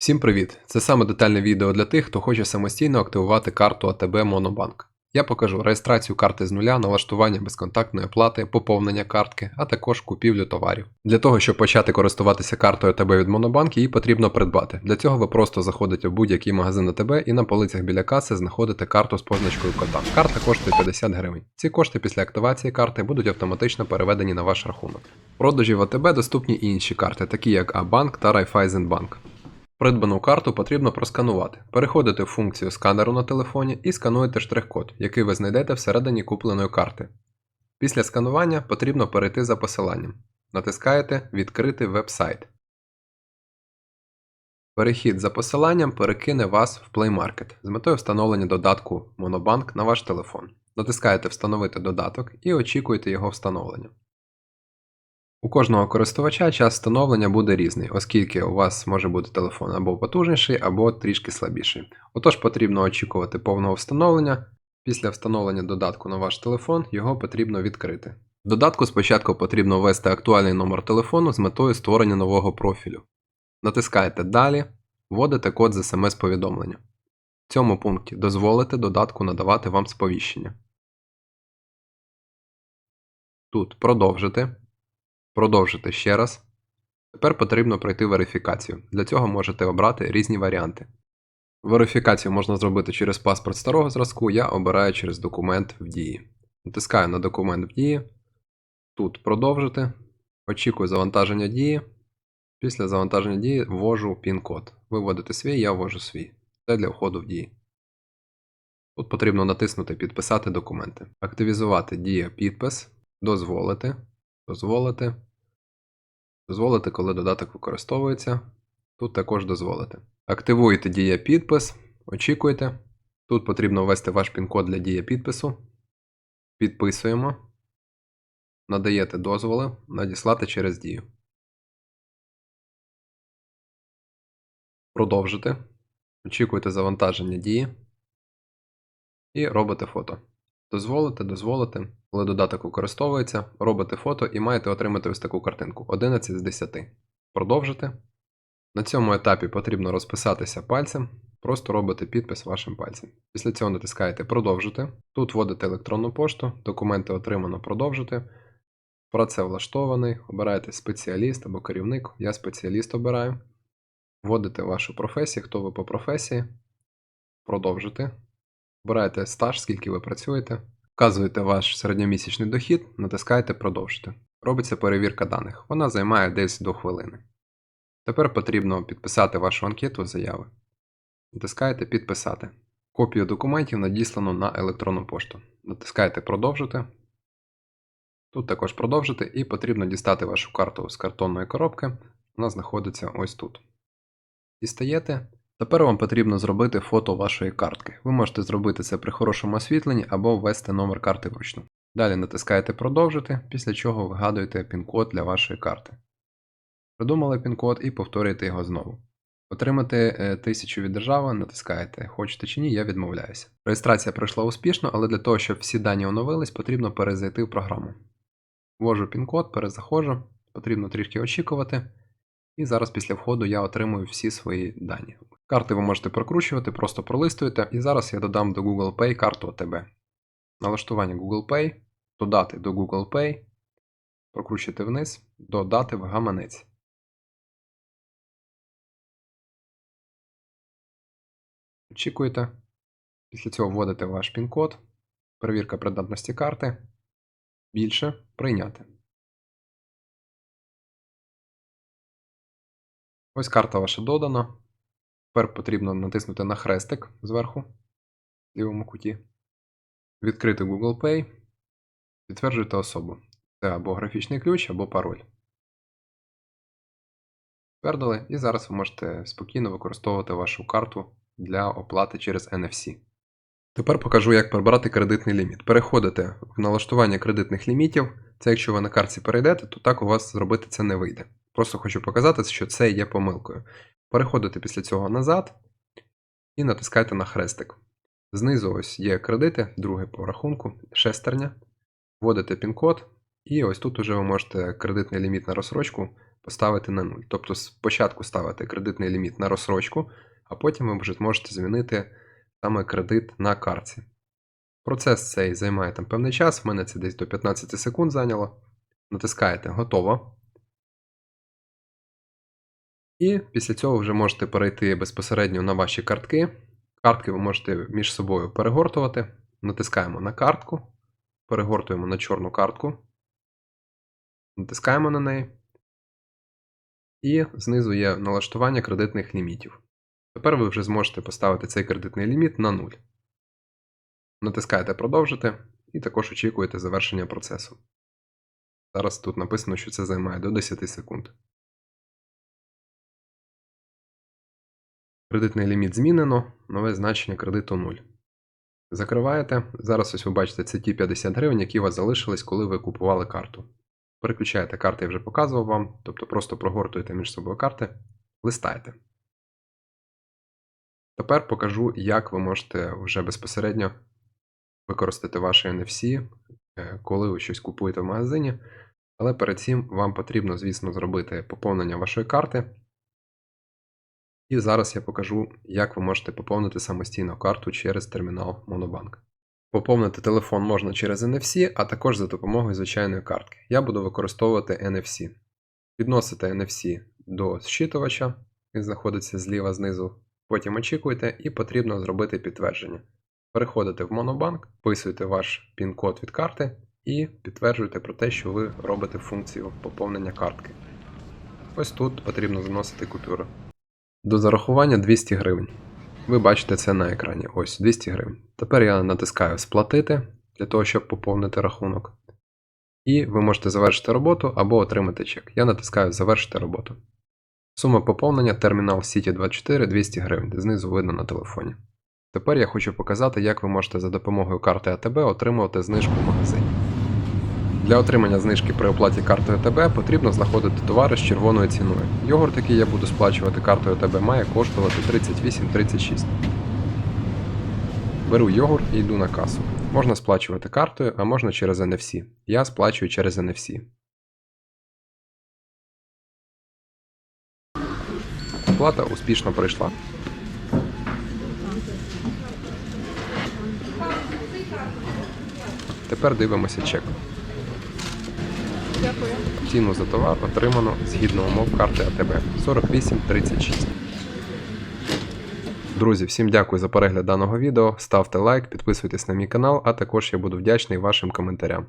Всім привіт! Це саме детальне відео для тих, хто хоче самостійно активувати карту АТБ Монобанк. Я покажу реєстрацію карти з нуля, налаштування безконтактної оплати, поповнення картки, а також купівлю товарів. Для того, щоб почати користуватися картою АТБ від Монобанк, її потрібно придбати. Для цього ви просто заходите в будь-який магазин АТБ і на полицях біля каси знаходите карту з позначкою кота. Карта коштує 50 гривень. Ці кошти після активації карти будуть автоматично переведені на ваш рахунок. В продажі в АТБ доступні і інші карти, такі як А-банк та Райфайзенбанк. Придбану карту потрібно просканувати. Переходите в функцію сканеру на телефоні і скануєте штрих-код, який ви знайдете всередині купленої карти. Після сканування потрібно перейти за посиланням. Натискаєте Відкрити веб-сайт. Перехід за посиланням перекине вас в Play Market з метою встановлення додатку Monobank на ваш телефон. Натискаєте Встановити додаток і очікуєте його встановлення. У кожного користувача час встановлення буде різний, оскільки у вас може бути телефон або потужніший, або трішки слабіший. Отож потрібно очікувати повного встановлення. Після встановлення додатку на ваш телефон його потрібно відкрити. В додатку спочатку потрібно ввести актуальний номер телефону з метою створення нового профілю. Натискаєте Далі, вводите код з смс-повідомлення. В цьому пункті дозволите додатку надавати вам сповіщення. Тут продовжити. Продовжити ще раз. Тепер потрібно пройти верифікацію. Для цього можете обрати різні варіанти. Верифікацію можна зробити через паспорт старого зразку, я обираю через документ в дії. Натискаю на документ в дії. Тут продовжити. Очікую завантаження дії. Після завантаження дії ввожу пін-код. Ви вводите свій, я ввожу свій. Це для входу в дії. Тут потрібно натиснути Підписати документи. Активізувати дія підпис, дозволити, дозволити. Дозволити, коли додаток використовується. Тут також дозволити. Активуєте дія підпис, очікуєте. Тут потрібно ввести ваш пін-код для дія підпису. Підписуємо. Надаєте дозволи надіслати через дію. Продовжити. Очікуєте завантаження дії. І робите фото. Дозволите, дозволите, коли додаток використовується, робите фото і маєте отримати ось таку картинку 11 з 10. Продовжити. На цьому етапі потрібно розписатися пальцем, просто робите підпис вашим пальцем. Після цього натискаєте Продовжити. Тут вводите електронну пошту, документи отримано продовжити. Працевлаштований, обираєте спеціаліст або керівник. Я спеціаліст обираю. Вводите вашу професію, хто ви по професії. Продовжити. Обираєте стаж, скільки ви працюєте, вказуєте ваш середньомісячний дохід, натискаєте Продовжити. Робиться перевірка даних. Вона займає десь до хвилини. Тепер потрібно підписати вашу анкету заяви. Натискаєте Підписати. Копію документів надіслано на електронну пошту. Натискаєте Продовжити. Тут також продовжити і потрібно дістати вашу карту з картонної коробки. Вона знаходиться ось тут. Дістаєте. Тепер вам потрібно зробити фото вашої картки. Ви можете зробити це при хорошому освітленні або ввести номер карти вручну. Далі натискаєте Продовжити, після чого вигадуєте пін-код для вашої карти. Придумали пін-код і повторюєте його знову. Отримати е, тисячу від держави, натискаєте Хочете чи ні, я відмовляюся. Реєстрація пройшла успішно, але для того, щоб всі дані оновились, потрібно перезайти в програму. Ввожу пін-код, перезаходжу, потрібно трішки очікувати. І зараз після входу я отримую всі свої дані. Карти ви можете прокручувати, просто пролистуєте. І зараз я додам до Google Pay карту АТБ. Налаштування Google Pay, додати до Google Pay, прокручуєте вниз, додати в гаманець. Очікуєте. Після цього вводите ваш пін-код, перевірка придатності карти. Більше прийняти. Ось карта ваша додана. Тепер потрібно натиснути на хрестик зверху в лівому куті. Відкрити Google Pay. Підтверджуйте особу. Це або графічний ключ, або пароль. Підтвердили, і зараз ви можете спокійно використовувати вашу карту для оплати через NFC. Тепер покажу, як прибрати кредитний ліміт. Переходите в налаштування кредитних лімітів. Це якщо ви на картці перейдете, то так у вас зробити це не вийде. Просто хочу показати, що це є помилкою. Переходите після цього назад і натискаєте на хрестик. Знизу ось є кредити, друге по рахунку, шестерня. Вводите пін-код, і ось тут уже ви можете кредитний ліміт на розсрочку поставити на 0. Тобто спочатку ставити кредитний ліміт на розсрочку, а потім ви вже зможете змінити саме кредит на картці. Процес цей займає там певний час, в мене це десь до 15 секунд зайняло. Натискаєте готово. І після цього вже можете перейти безпосередньо на ваші картки. Картки ви можете між собою перегортувати. Натискаємо на картку, перегортуємо на чорну картку, натискаємо на неї. І знизу є налаштування кредитних лімітів. Тепер ви вже зможете поставити цей кредитний ліміт на 0. Натискаєте продовжити і також очікуєте завершення процесу. Зараз тут написано, що це займає до 10 секунд. Кредитний ліміт змінено, нове значення кредиту 0. Закриваєте. Зараз ось ви бачите, це ті 50 гривень, які у вас залишились, коли ви купували карту. Переключаєте карти, я вже показував вам, тобто просто прогортуєте між собою карти, листаєте. Тепер покажу, як ви можете вже безпосередньо використати ваше NFC, е, коли ви щось купуєте в магазині. Але перед цим вам потрібно, звісно, зробити поповнення вашої карти. І зараз я покажу, як ви можете поповнити самостійно карту через термінал Monobank. Поповнити телефон можна через NFC, а також за допомогою звичайної картки. Я буду використовувати NFC. Підносите NFC до зчитувача, він знаходиться зліва знизу. Потім очікуєте і потрібно зробити підтвердження. Переходите в Monobank, вписуєте ваш пін-код від карти і підтверджуєте про те, що ви робите функцію поповнення картки. Ось тут потрібно заносити купюру. До зарахування 200 гривень. Ви бачите це на екрані. Ось 200 гривень. Тепер я натискаю Сплатити для того, щоб поповнити рахунок. І ви можете завершити роботу або отримати чек. Я натискаю Завершити роботу. Сума поповнення термінал City 24 200 гривень, знизу видно на телефоні. Тепер я хочу показати, як ви можете за допомогою карти АТБ отримувати знижку в магазині. Для отримання знижки при оплаті картою АТБ потрібно знаходити товари з червоною ціною. Йогурт, який я буду сплачувати картою АТБ, має коштувати 38,36. Беру йогурт і йду на касу. Можна сплачувати картою, а можна через NFC. Я сплачую через NFC. Оплата успішно пройшла. Тепер дивимося чек. Дякую. Ціну за товар отримано згідно умов карти АТБ 4836. Друзі, всім дякую за перегляд даного відео. Ставте лайк, підписуйтесь на мій канал, а також я буду вдячний вашим коментарям.